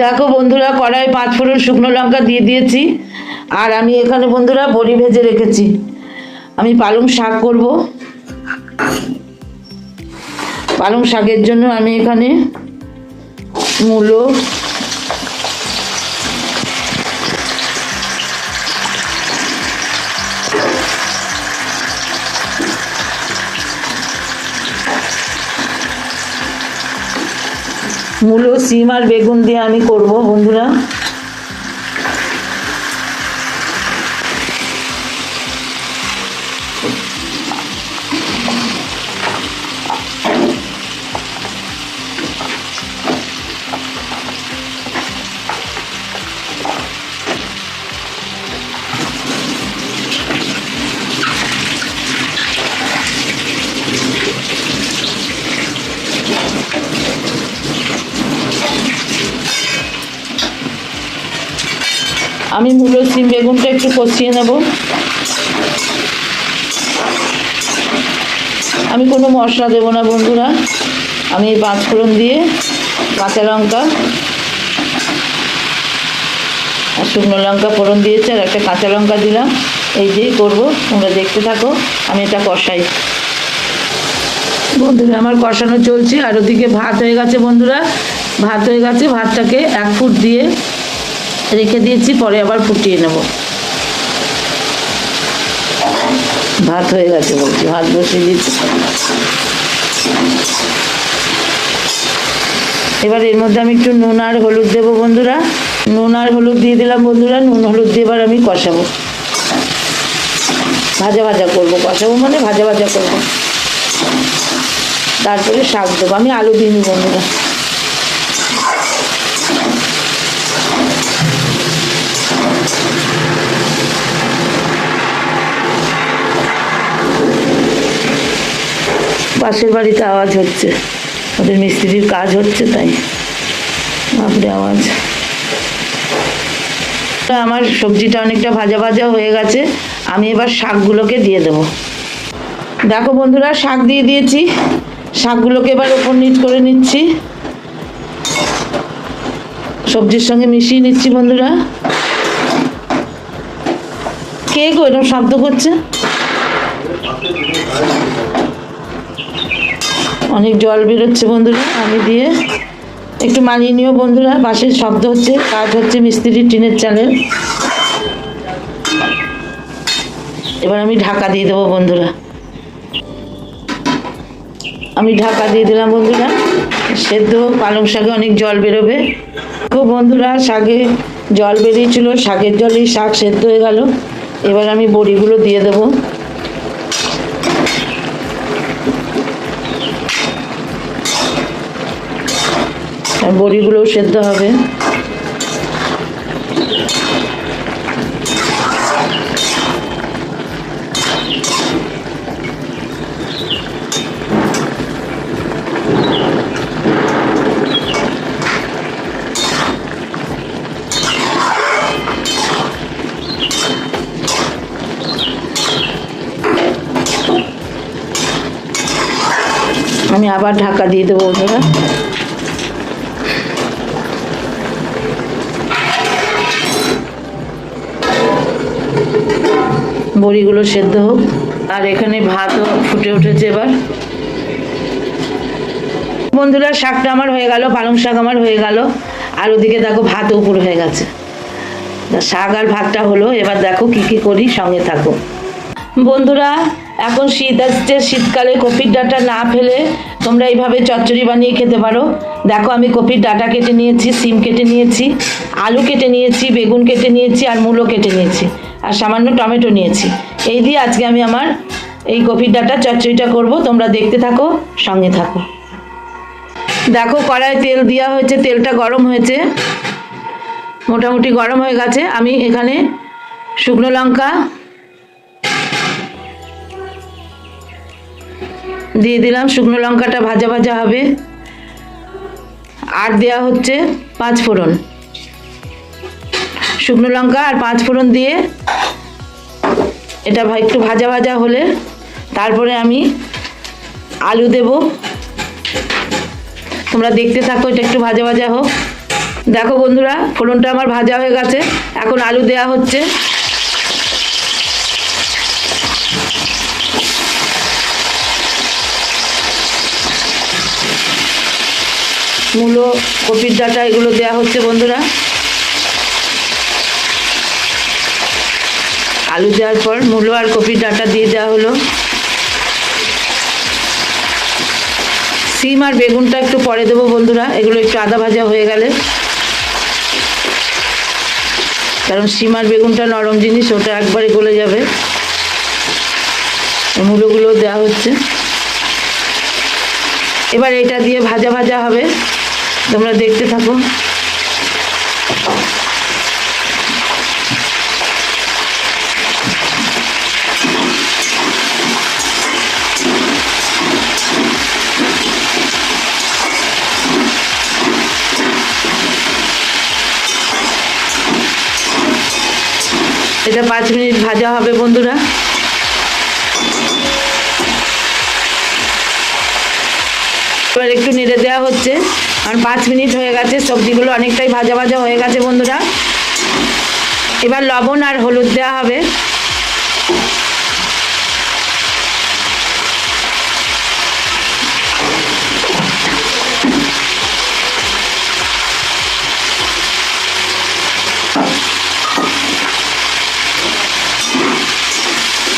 দেখো বন্ধুরা কড়াই পাঁচ ফোড়ন শুকনো লঙ্কা দিয়ে দিয়েছি, আর আমি এখানে বন্ধুরা বড়ি ভেজে রেখেছি। আমি পালং শাক করব। পালং শাকের জন্য আমি এখানে মূলো মূলো সিম আর বেগুন দিয়ে আমি করব বন্ধুরা। আমি মূলো সিম বেগুনটা একটু কষিয়ে নেব। আমি কোনো মশলা দেবো না বন্ধুরা। আমি এই পাঁচ ফোড়ন দিয়ে কাঁচা লঙ্কা আর শুকনো লঙ্কা ফোড়ন দিয়েছি আর একটা কাঁচা লঙ্কা দিলাম। এই দিয়েই করব। তোমরা দেখতে থাকো। আমি এটা কষাই। বন্ধুরা, আমার কষানো চলছে। আর ওদিকে ভাত হয়ে গেছে বন্ধুরা। ভাত হয়ে গেছে। ভাতটাকে এক ফুট দিয়ে রেখে দিয়েছি, পরে আবার ফুটিয়ে নেব। ভাত হয়ে গেছে বলছি, ভাত বসিয়ে দিয়েছি এবার এর মধ্যে আমি একটু নুন আর হলুদ দেবো বন্ধুরা। নুন আর হলুদ দিয়ে দিলাম বন্ধুরা, নুন হলুদ দিয়ে এবার আমি কষাবো। ভাজা ভাজা করব, কষাবো মানে ভাজা ভাজা করব। তারপরে শাক দেবো, আমি আলু দিয়ে দিইনি বন্ধুরা। পাশের বাড়িতে আওয়াজ হচ্ছে। ওদের মিস্ত্রির কাজ হচ্ছে তাই। বাপরে, আওয়াজ। আমার সবজিটা অনেকটা ভাজা ভাজা হয়ে গেছে। আমি এবার শাকগুলোকে দিয়ে দেবো। দেখো বন্ধুরা, শাক দিয়ে দিয়েছি। শাকগুলোকে এবার ওপর নিচ করে নিচ্ছি। সবজির সঙ্গে মিশিয়ে নিচ্ছি বন্ধুরা। কে গো এরকম শব্দ করছে? অনেক জল বেরোচ্ছে বন্ধুরা, আমি দিয়ে একটু মানিয়ে নিও বন্ধুরা পাশের শব্দ হচ্ছে, কাজ হচ্ছে মিস্ত্রির টিনের চালের। এবার আমি ঢাকা দিয়ে দেবো বন্ধুরা। আমি ঢাকা দিয়ে দিলাম বন্ধুরা, সেদ্ধ পালং শাকে অনেক জল বেরোবে। তো বন্ধুরা, শাকে জল বেরিয়েছিল, শাকের জলেই শাক সেদ্ধ হয়ে গেল। এবার আমি বড়িগুলো দিয়ে দেবো। বড়িগুলোও সেদ্ধ হবে। আমি আবার ঢাকা দিয়ে দেবো বন্ধুরা। বড়িগুলো সেদ্ধ হোক। আর এখানে ভাতও ফুটে উঠেছে এবার। বন্ধুরা, শাকটা আমার হয়ে গেল, পালং শাক আমার হয়ে গেল। আর ওদিকে দেখো ভাত উপর হয়ে গেছে। শাক আর ভাতটা হলো, এবার দেখো কি কি করি, সঙ্গে থাকো। বন্ধুরা, এখন শীত আসছে, শীতকালে কপির ডাঁটা না ফেলে তোমরা এইভাবে চচ্চড়ি বানিয়ে খেতে পারো। দেখো, আমি কপির ডাঁটা কেটে নিয়েছি, সিম কেটে নিয়েছি, আলু কেটে নিয়েছি, বেগুন কেটে নিয়েছি, আর মূলো কেটে নিয়েছি। আর সামান্য টমেটো নিয়েছি। এই দিয়ে আজকে আমি আমার এই কপির ডাটা চচ্চড়িটা করব। তোমরা দেখতে থাকো, সঙ্গে থাকো। দেখো কড়ায় তেল দেওয়া হয়েছে, তেলটা গরম হয়েছে। মোটামুটি গরম হয়ে গেছে। আমি এখানে শুকনো লঙ্কা দিয়ে দিলাম। শুকনো লঙ্কাটা ভাজা ভাজা হবে। আর দেওয়া হচ্ছে পাঁচ ফোড়ন। শুকনো লঙ্কা আর পাঁচ ফোড়ন দিয়ে এটা একটু ভাজা ভাজা হলে তারপরে আমি আলু দেব। তোমরা দেখতে থাকো, এটা একটু ভাজা ভাজা হোক। দেখো বন্ধুরা, ফোড়নটা আমার ভাজা হয়ে গেছে। এখন আলু দেয়া হচ্ছে। মূলো, কপির ডাঁটা, এগুলো দেওয়া হচ্ছে বন্ধুরা। আলু দেওয়ার পর মূলো আর কপির ডাঁটা দিয়ে দেওয়া হলো। সিম আর বেগুনটা একটু পরে দেবো বন্ধুরা, এগুলো একটু আদা ভাজা হয়ে গেলে। কারণ সিম আর বেগুনটা নরম জিনিস, ওটা একবারে গলে যাবে। মূলোগুলো দেওয়া হচ্ছে। এবার এটা দিয়ে ভাজা ভাজা হবে। তোমরা দেখতে থাকো। এটা পাঁচ মিনিট ভাজা হবে বন্ধুরা। এবার একটু নেড়ে দেওয়া হচ্ছে। আর পাঁচ মিনিট হয়ে গেছে, সবজিগুলো অনেকটাই ভাজা ভাজা হয়ে গেছে বন্ধুরা। এবার লবণ আর হলুদ দেওয়া হবে।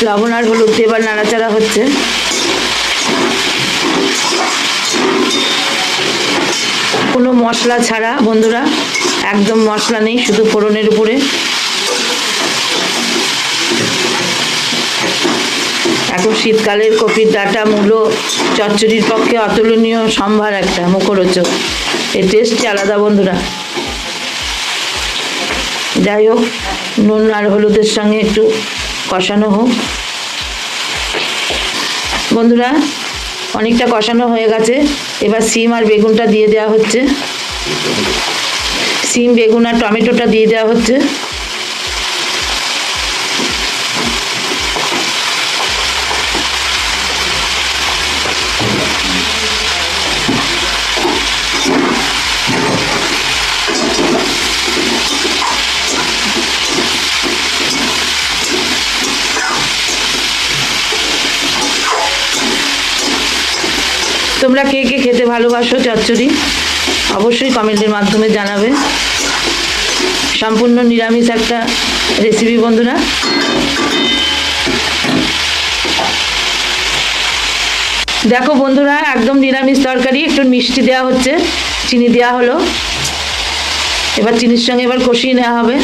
লবণ আর হলুদ দিয়ে এবার নাড়াচাড়া হচ্ছে। কোনো মশলা ছাড়া বন্ধুরা, একদম মশলা নেই, শুধু ফোড়নের উপরে। এখন শীতকালের কপির ডাটা, মূলো, চচ্চড়ির পক্ষে অতুলনীয় সম্ভার একটা, মুখরোচক। এই টেস্টই আলাদা বন্ধুরা। যাই হোক, নুন আর হলুদের সঙ্গে একটু কষানো হোক। বন্ধুরা, অনেকটা কষানো হয়ে গেছে। এবার সিম আর বেগুনটা দিয়ে দেওয়া হচ্ছে। সিম, বেগুন আর টমেটোটা দিয়ে দেওয়া হচ্ছে। তোমরা কে কে খেতে ভালোবাসো চচ্চড়ি অবশ্যই কমেন্টের মাধ্যমে জানাবে। সম্পূর্ণ নিরামিষ একটা রেসিপি বন্ধুরা। দেখো বন্ধুরা, একদম নিরামিষ তরকারি, একটু মিষ্টি দেওয়া হচ্ছে, চিনি দেওয়া হলো। এবার চিনির সঙ্গে এবার কষিয়ে নেওয়া হবে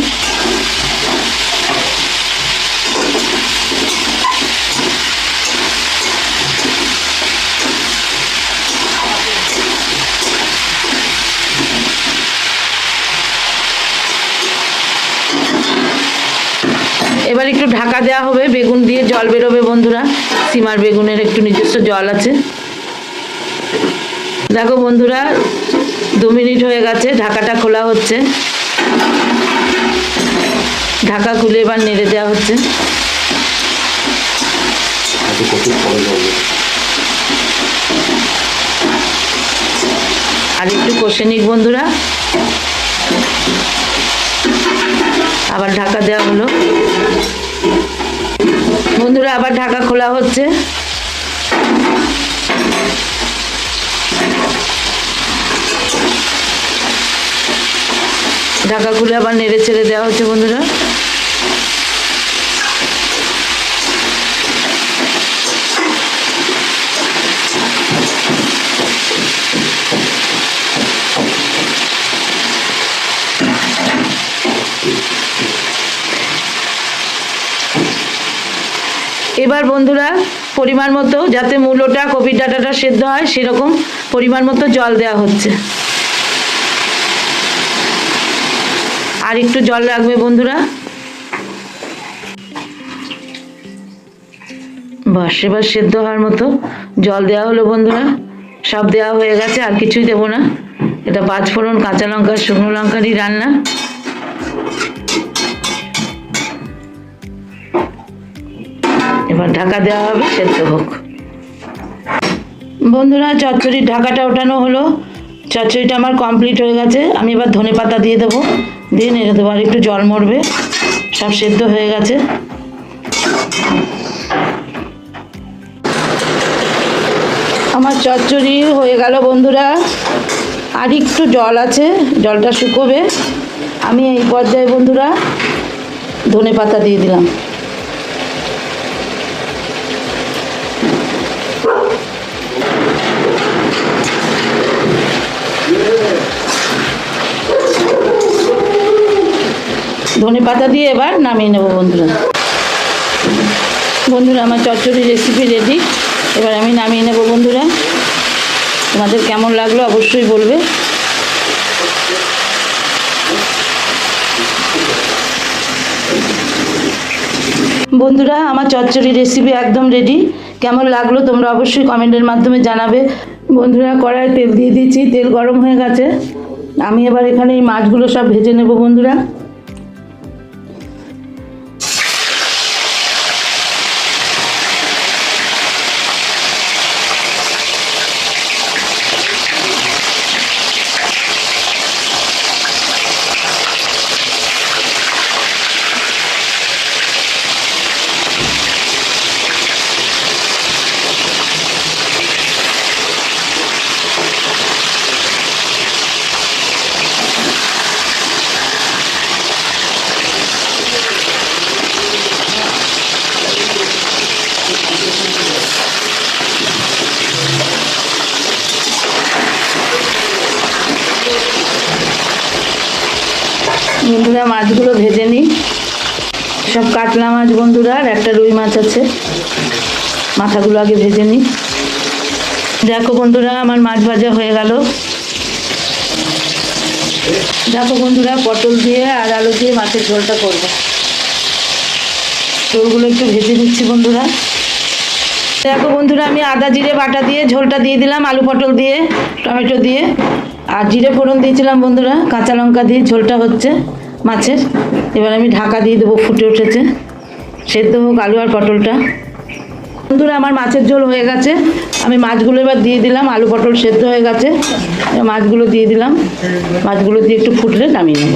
এবার একটু ঢাকা দেওয়া হবে, বেগুন দিয়ে জল বেরোবে বন্ধুরা। সিমার বেগুনের একটু নিজস্ব জল আছে। দেখো বন্ধুরা, দু মিনিট হয়ে গেছে, ঢাকাটা খোলা হচ্ছে। ঢাকা খুলে এবার নেড়ে দেওয়া হচ্ছে। আর একটু কষে নিক বন্ধুরা। আবার ঢাকা দেওয়া হলো। বন্ধুরা আবার ঢাকা খোলা হচ্ছে। ঢাকা খুলে আবার নেড়ে ছেড়ে দেওয়া হচ্ছে বন্ধুরা। এবার বন্ধুরা, পরিমাণ মতো যাতে মূলোটা কপির ডাটাটা সেদ্ধ হয়, সেরকম পরিমাণ মতো জল দেওয়া হচ্ছে। আর একটু জল লাগবে বন্ধুরা। বাস, এবার সেদ্ধ হওয়ার মতো জল দেওয়া হলো বন্ধুরা। সব দেওয়া হয়ে গেছে, আর কিছুই দেবো না। এটা পাঁচ ফোড়ন কাঁচা লঙ্কা, শুকনো লঙ্কারই রান্না। এবার ঢাকা দেওয়া হবে, সেদ্ধ হোক। বন্ধুরা চচ্চড়ির ঢাকাটা ওঠানো হলো। চচ্চড়িটা আমার কমপ্লিট হয়ে গেছে। আমি এবার ধনে পাতা দিয়ে দেবো। দিয়ে নেড়ে দেবো, আর একটু জল মরবে। সব সেদ্ধ হয়ে গেছে। আমার চচ্চড়ি হয়ে গেল বন্ধুরা। আর একটু জল আছে, জলটা শুকোবে। আমি এই পর্যায়ে বন্ধুরা ধনে পাতা দিয়ে দিলাম। ধনে পাতা দিয়ে এবার নামিয়ে নেব বন্ধুরা। বন্ধুরা, আমার চচ্চড়ি রেসিপি রেডি এবার আমি নামিয়ে নেব বন্ধুরা। তোমাদের কেমন লাগল অবশ্যই বলবে। বন্ধুরা, আমার চচ্চড়ি রেসিপি একদম রেডি কেমন লাগল তোমরা অবশ্যই কমেন্টের মাধ্যমে জানাবে। বন্ধুরা কড়াই তেল দিয়ে দিচ্ছি। তেল গরম হয়ে গেছে। আমি এবার এখানে এই মাছগুলো সব ভেজে নেব বন্ধুরা। বন্ধুরা মাছগুলো ভেজে নিই। সব কাতলা মাছ বন্ধুরা, আর একটা রুই মাছ আছে। মাথাগুলো আগে ভেজে নিই। দেখো বন্ধুরা, আমার মাছ ভাজা হয়ে গেল। দেখো বন্ধুরা, পটল দিয়ে আর আলু দিয়ে মাছের ঝোলটা করব। ঝোলগুলো একটু ভেজে নিচ্ছি বন্ধুরা। দেখো বন্ধুরা, আমি আদা জিরে বাটা দিয়ে ঝোলটা দিয়ে দিলাম, আলু পটল দিয়ে, টমেটো দিয়ে। আর জিরে ফোড়ন দিয়েছিলাম বন্ধুরা, কাঁচা লঙ্কা দিয়ে ঝোলটা হচ্ছে মাছের। এবার আমি ঢাকা দিয়ে দেবো, ফুটে উঠেছে। সেদ্ধ হোক আলু আর পটলটা। বন্ধুরা, আমার মাছের ঝোল হয়ে গেছে। আমি মাছগুলো এবার দিয়ে দিলাম, আলু পটল সেদ্ধ হয়ে গেছে। মাছগুলো দিয়ে দিলাম। মাছগুলো দিয়ে একটু ফুটলে নামিয়ে নেব।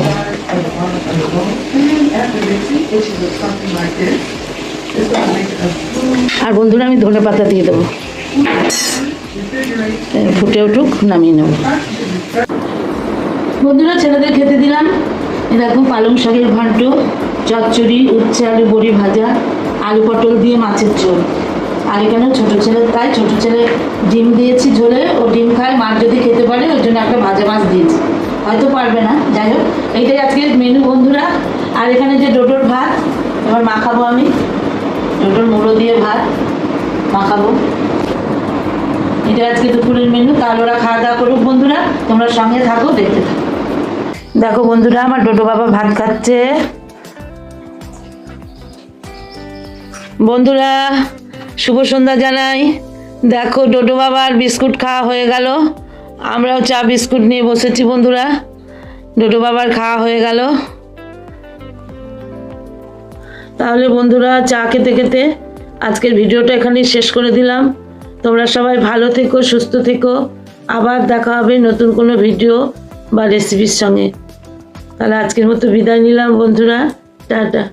আর বন্ধুরা, আমি ধনে পাতা দিয়ে দেবো। ফুটে উঠুক, নামিয়ে নেব। বন্ধুরা, ছেলেদের খেতে দিলাম। এ দেখো, পালং শাকের ঘন্ট চচ্চড়ি, উচ্ছে আলু, বড়ি ভাজা, আলু পটল দিয়ে মাছের ঝোল। আর এখানে ছোটো ছেলে, তাই ছোটো ছেলে ডিম দিয়েছি ঝোলে। ও ডিম খায় মাছ যদি খেতে পারে, ওই জন্য একটা ভাজা মাছ দিয়েছি। হয়তো পারবে না, যাই হোক, এইটাই আজকের মেনু বন্ধুরা। আর এখানে যে ডোটোর ভাত, এবার মাখাবো আমি। ডোডোর মুড়ো দিয়ে ভাত মাখাবো। এটা আজকে দুপুরের মেনু তাহলে ওরা খাওয়া দাওয়া করুক বন্ধুরা, তোমরা সঙ্গে থাকো, দেখতে দেখো বন্ধুরা, আমার ডোডো বাবা ভাত খাচ্ছে। বন্ধুরা, শুভ সন্ধ্যা জানাই। দেখো, ডোডো বাবার বিস্কুট খাওয়া হয়ে গেল। আমরাও চা বিস্কুট নিয়ে বসেছি, বন্ধুরা। ডোডো বাবার খাওয়া হয়ে গেল। তাহলে বন্ধুরা, চা খেতে খেতে আজকের ভিডিওটা এখানেই শেষ করে দিলাম। তোমরা সবাই ভালো থেকো, সুস্থ থেকো। আবার দেখা হবে নতুন কোনো ভিডিও বা রেসিপির সঙ্গে। তাহলে আজকের মতো বিদায় নিলাম বন্ধুরা। টাটা।